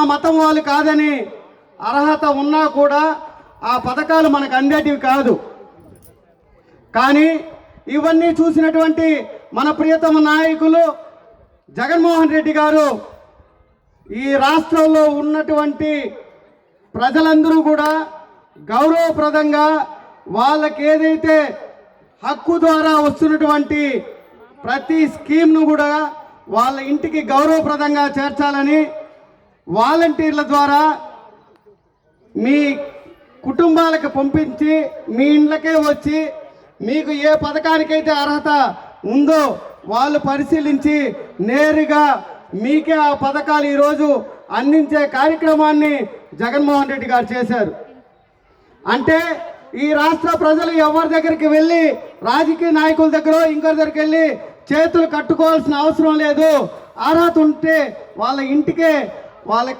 మా మతం వాళ్ళు కాదని అర్హత ఉన్నా కూడా ఆ పథకాలు మనకు అందేటివి కాదు. కానీ ఇవన్నీ చూసినటువంటి మన ప్రియతమ నాయకులు జగన్మోహన్ రెడ్డి గారు ఈ రాష్ట్రంలో ఉన్నటువంటి ప్రజలందరూ కూడా గౌరవప్రదంగా వాళ్ళకి ఏదైతే హక్కు ద్వారా వస్తున్నటువంటి ప్రతి స్కీమ్ను కూడా వాళ్ళ ఇంటికి గౌరవప్రదంగా చేర్చాలని వాలంటీర్ల ద్వారా మీ కుటుంబాలకు పంపించి మీ ఇండ్లకే వచ్చి మీకు ఏ పథకానికైతే అర్హత ఉందో వాళ్ళు పరిశీలించి నేరుగా మీకే ఆ పథకాలు ఈరోజు అందించే కార్యక్రమాన్ని జగన్మోహన్ రెడ్డి గారు చేశారు. అంటే ఈ రాష్ట్ర ప్రజలు ఎవరి దగ్గరికి వెళ్ళి రాజకీయ నాయకుల దగ్గర ఇంకొకరి దగ్గరికి వెళ్ళి చేతులు కట్టుకోవాల్సిన అవసరం లేదు. అర్హత ఉంటే వాళ్ళ ఇంటికే వాళ్ళకి